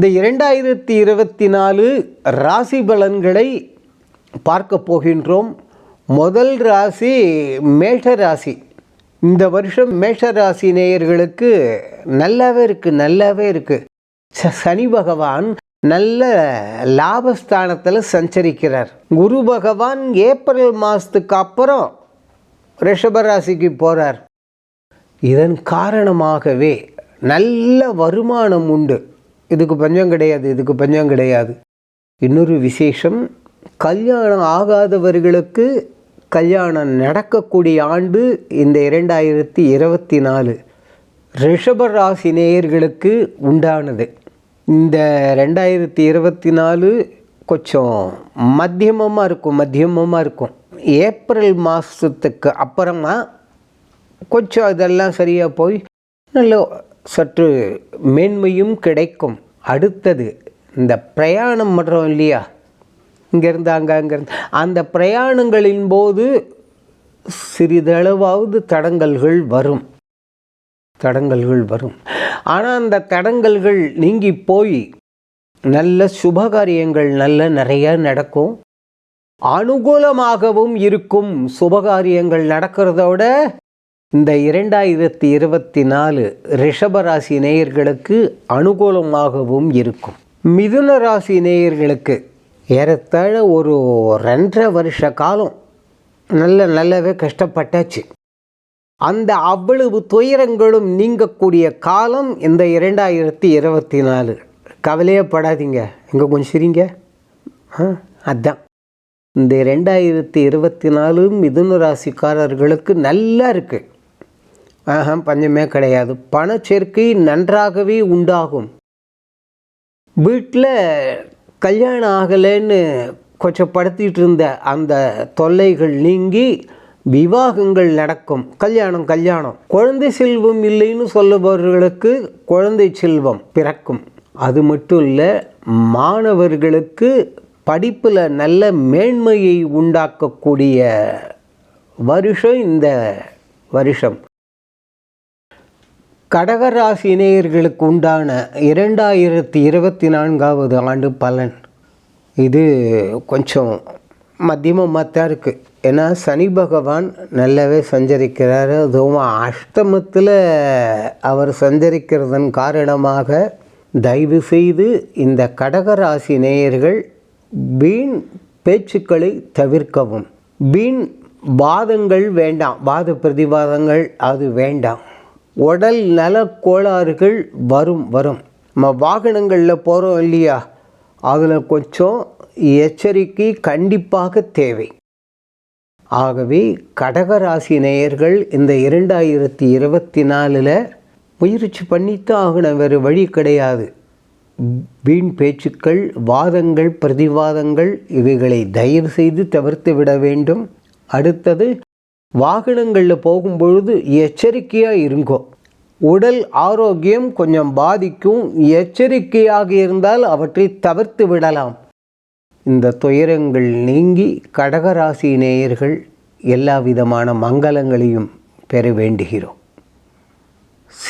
இந்த இரண்டாயிரத்தி இருபத்தி நாலு ராசி பலன்களை பார்க்க போகின்றோம். முதல் ராசி மேஷ ராசி. இந்த வருஷம் மேஷ ராசி நேயர்களுக்கு நல்லாவே இருக்குது நல்லாவே இருக்குது ச- சனி பகவான் நல்ல லாபஸ்தானத்தில் சஞ்சரிக்கிறார். குரு பகவான் ஏப்ரல் மாதத்துக்கு அப்புறம் ரிஷபராசிக்கு போகிறார் இதன் காரணமாகவே நல்ல வருமானம் உண்டு. இதுக்கு பஞ்சம் கிடையாது இதுக்கு பஞ்சம் கிடையாது. இன்னொரு விசேஷம் கல்யாணம் ஆகாதவர்களுக்கு கல்யாணம் நடக்கக்கூடிய ஆண்டு இந்த இரண்டாயிரத்தி இருபத்தி நாலு. ரிஷபராசி நேயர்களுக்கு உண்டானது. இந்த ரெண்டாயிரத்தி இருபத்தி நாலு கொஞ்சம் மத்தியமமாக இருக்கும் மத்தியமமாக இருக்கும். ஏப்ரல் மாதத்துக்கு அப்புறமா கொஞ்சம் இதெல்லாம் சரியாக போய் நல்ல சற்று மேன்மையும் கிடைக்கும். அடுத்தது இந்த பிரயாணம் பண்ணுறோம் இல்லையா? இங்கேருந்து அங்கே அங்கேருந்து. அந்த பிரயாணங்களின் போது சிறிதளவாவது தடங்கல்கள் வரும். தடங்கல்கள் வரும். ஆனால் அந்த தடங்கல்கள் நீங்கி போய் நல்ல சுபகாரியங்கள் நல்ல நிறைய நடக்கும். அனுகூலமாகவும் இருக்கும் சுபகாரியங்கள் நடக்கிறதோட இந்த இரண்டாயிரத்தி இருபத்தி நாலு ரிஷபராசி நேயர்களுக்கு அனுகூலமாகவும் இருக்கும். மிதுன ராசி நேயர்களுக்கு ஏறத்தாழ ஒரு ரெண்டரை வருஷ காலம் நல்ல நல்லாவே கஷ்டப்பட்டாச்சு. அந்த அவ்வளவு துயரங்களும் நீங்கக்கூடிய காலம் இந்த இரண்டாயிரத்தி இருபத்தி நாலு. கவலையே படாதீங்க. இங்கே கொஞ்சம் சிரிங்க. ஆ அதான். இந்த ரெண்டாயிரத்தி இருபத்தி நாலு மிதுன ராசிக்காரர்களுக்கு நல்லா இருக்குது ஆஹா பஞ்சமே கிடையாது. பணச்சேர்க்கை நன்றாகவே உண்டாகும். வீட்டில் கல்யாணம் ஆகலைன்னு கொஞ்சம் இருந்த அந்த தொல்லைகள் நீங்கி விவாகங்கள் நடக்கும். கல்யாணம் கல்யாணம். குழந்தை செல்வம் இல்லைன்னு சொல்லுபவர்களுக்கு குழந்தை செல்வம் பிறக்கும். அது மட்டும் இல்லை மாணவர்களுக்கு படிப்பில் நல்ல மேன்மையை உண்டாக்கக்கூடிய வருஷம் இந்த வருஷம். கடகராசி நேயர்களுக்கு உண்டான இரண்டாயிரத்தி இருபத்தி நான்காவது ஆண்டு பலன். இது கொஞ்சம் மத்தியமமாக தான் இருக்குது ஏன்னா சனி பகவான் நல்லாவே சஞ்சரிக்கிறார். அதுவும் அஷ்டமத்தில் அவர் சஞ்சரிக்கிறதன் காரணமாக தயவு செய்து இந்த கடகராசி நேயர்கள் வீண் பேச்சுக்களை தவிர்க்கவும். வீண் வாதங்கள் வேண்டாம். வாத பிரதிவாதங்கள் அது வேண்டாம். உடல் நல கோளாறுகள் வரும் வரும். நம்ம வாகனங்களில் போகிறோம் இல்லையா? அதில் கொஞ்சம் எச்சரிக்கை கண்டிப்பாக தேவை. ஆகவே கடகராசி நேயர்கள் இந்த இரண்டாயிரத்தி இருபத்தி நாலில் முயற்சி பண்ணித்தான் ஆகணும். வேறு வழி கிடையாது. வீண் பேச்சுக்கள் வாதங்கள் பிரதிவாதங்கள் இவைகளை தயவு செய்து தவிர்த்து விட வேண்டும். அடுத்தது வாகனங்களில் போகும்பொழுது எச்சரிக்கையாக இருங்கோ. உடல் ஆரோக்கியம் கொஞ்சம் பாதிக்கும். எச்சரிக்கையாக இருந்தால் அவற்றை தவிர்த்து விடலாம். இந்த துயரங்கள் நீங்கி கடகராசி நேயர்கள் எல்லா விதமான மங்களங்களையும் பெற வேண்டுகிறோம்.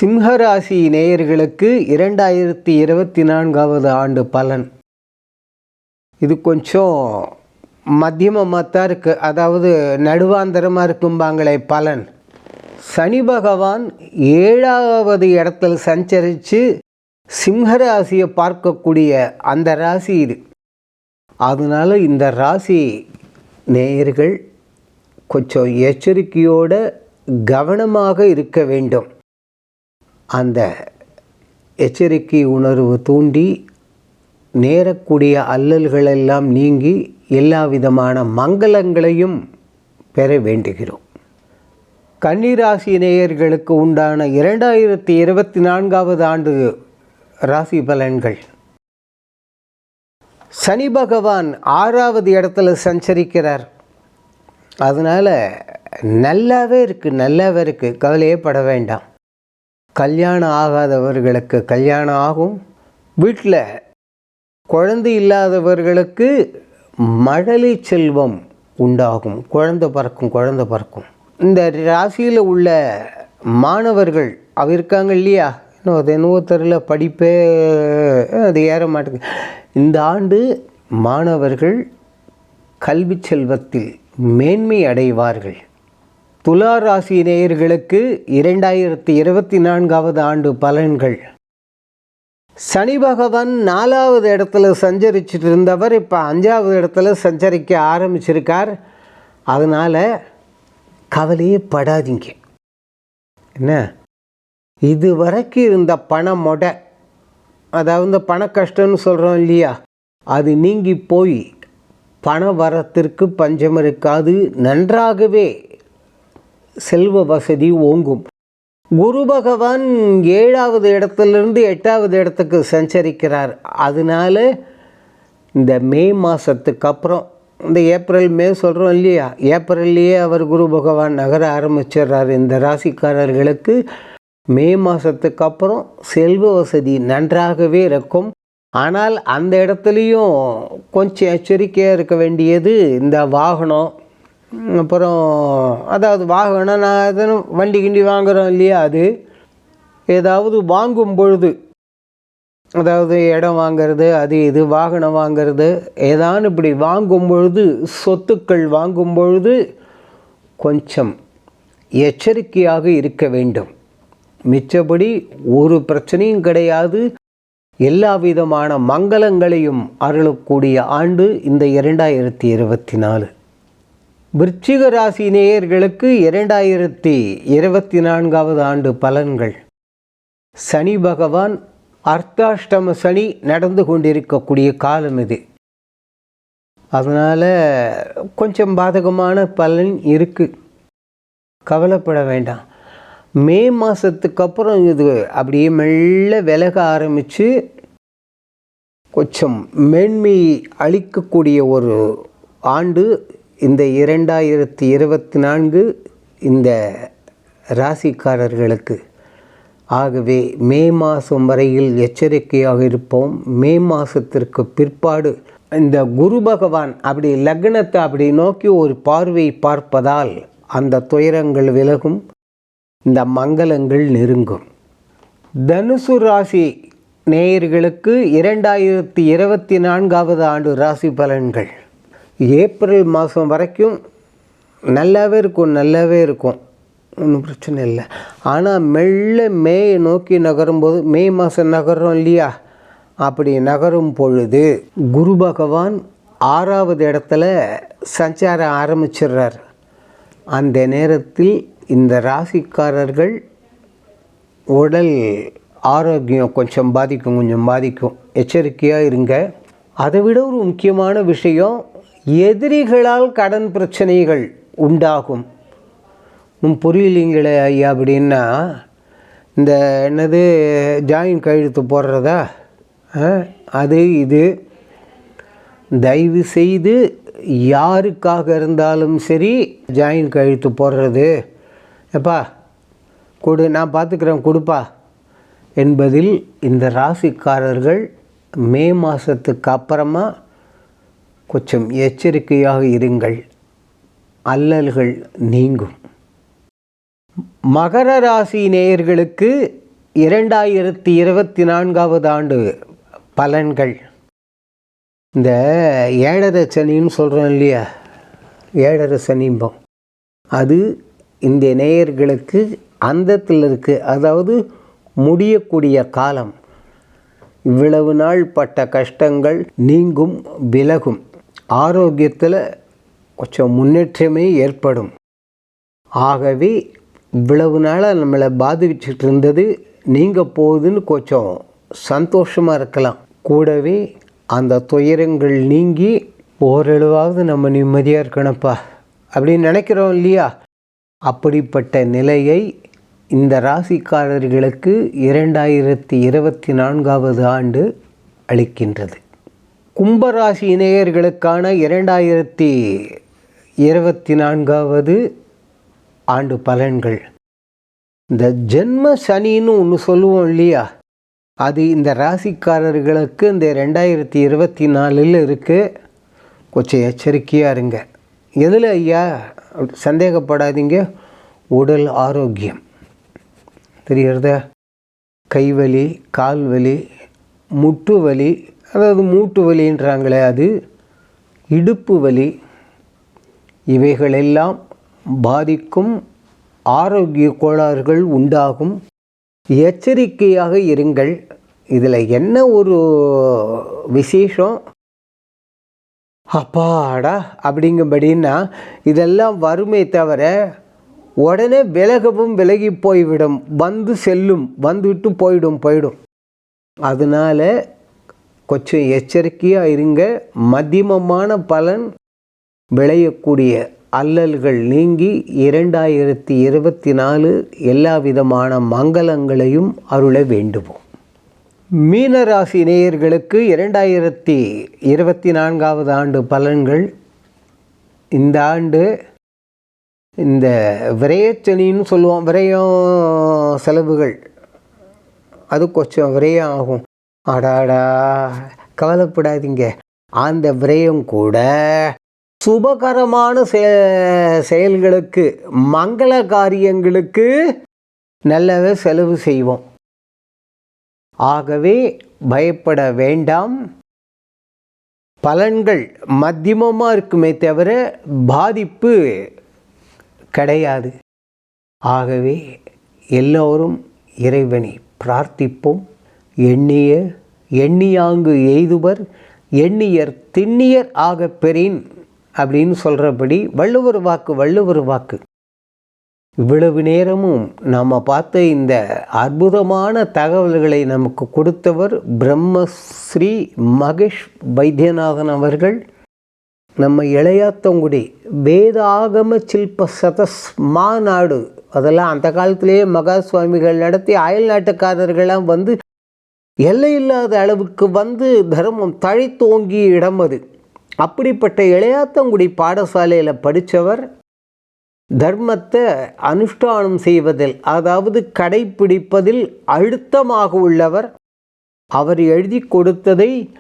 சிம்ஹராசி நேயர்களுக்கு இரண்டாயிரத்தி இருபத்தி நான்காவது ஆண்டு பலன். இது கொஞ்சம் மத்தியமமாக தான் இருக்குது அதாவது நடுவாந்தரமாக இருக்கும்பாங்களே பலன். சனி பகவான் ஏழாவது இடத்தில் சஞ்சரித்து சிம்ஹராசியை பார்க்கக்கூடிய அந்த ராசி இது. அதனால் இந்த ராசி நேயர்கள் கொஞ்சம் எச்சரிக்கையோடு கவனமாக இருக்க வேண்டும். அந்த எச்சரிக்கை உணர்வு தூண்டி நேரக்கூடிய அல்லல்களெல்லாம் நீங்கி எல்லா விதமான மங்களங்களையும் பெற வேண்டுகிறோம். கன்னிராசி நேயர்களுக்கு உண்டான இரண்டாயிரத்தி இருபத்தி நான்காவது ஆண்டு ராசி பலன்கள். சனி பகவான் ஆறாவது இடத்துல சஞ்சரிக்கிறார். அதனால் நல்லாவே இருக்குது நல்லாவே இருக்குது கவலையே பட வேண்டாம். கல்யாணம் ஆகாதவர்களுக்கு கல்யாணம் ஆகும். வீட்டில் குழந்தை இல்லாதவர்களுக்கு மழலை செல்வம் உண்டாகும். குழந்தை பிறக்கும் குழந்தை பிறக்கும். இந்த ராசியில் உள்ள மாணவர்கள் அவ இருக்காங்க இல்லையா? இன்னும் அது என்னவோ தெரில படிப்பே அது ஏற மாட்டேங்குது. இந்த ஆண்டு மாணவர்கள் கல்வி செல்வத்தில் மேன்மை அடைவார்கள். துலா ராசி நேயர்களுக்கு இரண்டாயிரத்தி இருபத்தி நான்காவது ஆண்டு பலன்கள். சனி பகவான் நாலாவது இடத்துல சஞ்சரிச்சுட்டு இருந்தவர் இப்போ அஞ்சாவது இடத்துல சஞ்சரிக்க ஆரம்பிச்சிருக்கார். அதனால் கவலையே படாதீங்க. என்ன? இது வரைக்கும் இருந்த பண மொடை அதாவது பண கஷ்டம்னு சொல்கிறோம் இல்லையா? அது நீங்கி போய் பண வரத்திற்கு பஞ்சம் இருக்காது. நன்றாகவே செல்வ வசதி ஓங்கும். குரு பகவான் ஏழாவது இடத்துலேருந்து எட்டாவது இடத்துக்கு சஞ்சரிக்கிறார். அதனால இந்த மே மாதத்துக்கு அப்புறம் இந்த ஏப்ரல் மே சொல்கிறோம் இல்லையா? ஏப்ரல்லையே அவர் குரு பகவான் நகர ஆரம்பிச்சிடுறார் இந்த ராசிக்காரர்களுக்கு. மே மாதத்துக்கு அப்புறம் செல்வ வசதி நன்றாகவே இருக்கும். ஆனால் அந்த இடத்துலையும் கொஞ்சம் எச்சரிக்கையாக இருக்க வேண்டியது இந்த வாகனம் அப்புறம் அதாவது வாகனம் நான் எதனும் வண்டி கிண்டி வாங்குகிறோம் இல்லையா அது? ஏதாவது வாங்கும் பொழுது அதாவது இடம் வாங்கிறது அது இது வாகனம் வாங்கிறது ஏதானு இப்படி வாங்கும் பொழுது சொத்துக்கள் வாங்கும் பொழுது கொஞ்சம் எச்சரிக்கையாக இருக்க வேண்டும். மிச்சபடி ஒரு பிரச்சனையும் கிடையாது. எல்லா விதமான மங்களங்களையும் அருளக்கூடிய ஆண்டு இந்த இரண்டாயிரத்தி இருபத்தி நாலு. விருச்சிக ராசி நேயர்களுக்கு இரண்டாயிரத்தி இருபத்தி நான்காவது ஆண்டு பலன்கள். சனி பகவான் அர்த்தாஷ்டம சனி நடந்து கொண்டிருக்கக்கூடிய காலம் இது. அதனால் கொஞ்சம் பாதகமான பலன் இருக்குது கவலைப்பட வேண்டாம். மே மாதத்துக்கு அப்புறம் இது அப்படியே மெல்ல விலக ஆரம்பித்து கொஞ்சம் மேன்மை அளிக்கக்கூடிய ஒரு ஆண்டு இந்த இரண்டாயிரத்தி இருபத்தி நான்கு இந்த ராசிக்காரர்களுக்கு ஆகவே மே மாதம் வரையில் எச்சரிக்கையாக இருப்போம். மே மாதத்திற்கு பிற்பாடு இந்த குரு பகவான் அப்படி லக்னத்தை அப்படி நோக்கி ஒரு பார்வை பார்ப்பதால் அந்த துயரங்கள் விலகும் இந்த மங்களங்கள் நெருங்கும். தனுசு ராசி நேயர்களுக்கு இரண்டாயிரத்தி இருபத்தி நான்காவது ஆண்டு ராசி பலன்கள். ஏப்ரல் மாதம் வரைக்கும் நல்லாவே இருக்கும் நல்லாவே இருக்கும். ஒன்றும் பிரச்சனை இல்லை. ஆனால் மெல்ல மேயை நோக்கி நகரும்போது மே மாதம் நகர்றோம் இல்லையா? அப்படி நகரும் பொழுது குரு பகவான் ஆறாவது இடத்துல சஞ்சாரம் ஆரம்பிச்சிடுறார். அந்த நேரத்தில் இந்த ராசிக்காரர்கள் உடல் ஆரோக்கியம் கொஞ்சம் பாதிக்கும் கொஞ்சம் பாதிக்கும். எச்சரிக்கையாக இருங்க. அதை விட ஒரு முக்கியமான விஷயம் எதிரிகளால் கடன் பிரச்சனைகள் உண்டாகும். இன்னும் புரியலீங்களே ஐயா அப்படின்னா இந்த என்னது ஜாயின் கையெழுத்து போடுறதா? ஆ, அது இது. தயவு செய்து யாருக்காக இருந்தாலும் சரி ஜாயின் கையெழுத்து போடுறது. எப்பா கொடு நான் பார்த்துக்கிறேன் கொடுப்பா. என்பதில் இந்த ராசிக்காரர்கள் மே மாதத்துக்கு அப்புறமா கொஞ்சம் எச்சரிக்கையாக இருங்கள். அல்லல்கள் நீங்கும். மகர ராசி நேயர்களுக்கு இரண்டாயிரத்தி இருபத்தி நான்காவது ஆண்டு பலன்கள். இந்த ஏழரை சனின்னு சொல்கிறோம் இல்லையா? ஏழரை சனிம்பம் அது இந்த நேயர்களுக்கு அந்தத்தில் இருக்குது அதாவது முடியக்கூடிய காலம். இவ்வளவு நாள் பட்ட கஷ்டங்கள் நீங்கும் விலகும். ஆரோக்கியத்தில் கொஞ்சம் முன்னேற்றமே ஏற்படும். ஆகவே இவ்வளவு நாளாக நம்மளை பாதிச்சுட்டு இருந்தது நீங்கள் போகுதுன்னு கொஞ்சம் சந்தோஷமாக இருக்கலாம். கூடவே அந்த துயரங்கள் நீங்கி ஓரளவாவது நம்ம நிம்மதியாக இருக்கணும்ப்பா அப்படின்னு நினைக்கிறோம் இல்லையா? அப்படிப்பட்ட நிலையை இந்த ராசிக்காரர்களுக்கு இரண்டாயிரத்தி இருபத்தி நான்காவது ஆண்டு அளிக்கின்றது. கும்பராசி இணையர்களுக்கான இரண்டாயிரத்தி இருபத்தி நான்காவது ஆண்டு பலன்கள். இந்த ஜென்ம சனின்னு ஒன்று சொல்லுவோம் இல்லையா? அது இந்த ராசிக்காரர்களுக்கு இந்த ரெண்டாயிரத்தி இருபத்தி நாலில் இருக்குது கொஞ்சம் எச்சரிக்கையாக இருங்க. எதில் ஐயா? சந்தேகப்படாதீங்க. உடல் ஆரோக்கியம். தெரியறதா கைவலி கால்வலி முட்டு வலி அதாவது மூட்டு வலின்றாங்களே அது இடுப்பு வலி இவைகளெல்லாம் பாதிக்கும் ஆரோக்கிய கோளாறுகள் உண்டாகும். எச்சரிக்கையாக இருங்கள். இதில் என்ன ஒரு விசேஷம்? அப்பாடா அப்படிங்கும்படின்னா இதெல்லாம் வருமே தவிர உடனே விலகவும் விலகி போய்விடும். வந்து செல்லும் வந்துவிட்டு போயிடும் போயிடும். அதனால கொஞ்சம் எச்சரிக்கையாக இருங்க. மத்தியமமான பலன் விளையக்கூடிய அல்லல்கள் நீங்கி இரண்டாயிரத்தி இருபத்தி நாலு எல்லா விதமான மங்களங்களையும் அருள வேண்டுவோம். மீனராசி நேயர்களுக்கு இரண்டாயிரத்தி இருபத்தி நான்காவது ஆண்டு பலன்கள். இந்த ஆண்டு இந்த விரயச்சனின்னு சொல்லுவோம். விரயம் செலவுகள். அது கொஞ்சம் விரயம் ஆகும். அடாடா கவலைப்படாதீங்க. அந்த விரயம் கூட சுபகரமான செ- செயல்களுக்கு மங்கள காரியங்களுக்கு நல்லவே செலவு செய்வோம். ஆகவே பயப்பட வேண்டாம். பலன்கள் மத்தியமமாக இருக்குமே தவிர பாதிப்பு கிடையாது. ஆகவே எல்லோரும் இறைவனை பிரார்த்திப்போம். எண்ணிய எண்ணியாங்கு எய்துவர் எண்ணியர் திண்ணியர் ஆக பெறின் அப்படின்னு சொல்கிறபடி வள்ளுவர் வாக்கு வள்ளுவர் வாக்கு. இவ்வளவு நேரமும் நாம் பார்த்த இந்த அற்புதமான தகவல்களை நமக்கு கொடுத்தவர் பிரம்மஸ்ரீ மகேஷ் வைத்தியநாதன் அவர்கள். நம்ம இளையாத்தங்குடி வேதாகம சில்ப சதஸ் மாநாடு. அதெல்லாம் அந்த காலத்திலேயே மகா சுவாமிகள் நடத்தி அயல் நாட்டுக்காரர்கள்லாம் வந்து எல்லையில்லாத அளவுக்கு வந்து தர்மம் தழைத்தோங்கிய இடம் அது. அப்படிப்பட்ட இளையாத்தங்குடி பாடசாலையில் படித்தவர் தர்மத்தை அனுஷ்டானம் செய்வதில் அதாவது கடைப்பிடிப்பதில் அழுத்தமாக உள்ளவர். அவர் எழுதி கொடுத்ததை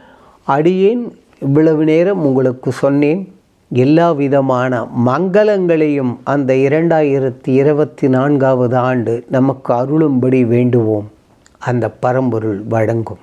அடியேன் இவ்வளவு நேரம் உங்களுக்கு சொன்னேன். எல்லா விதமான மங்களங்களையும் அந்த இரண்டாயிரத்தி இருபத்தி நான்காவது ஆண்டு நமக்கு அருளும்படி வேண்டுவோம். அந்த பரம்பொருள் வழங்கும்.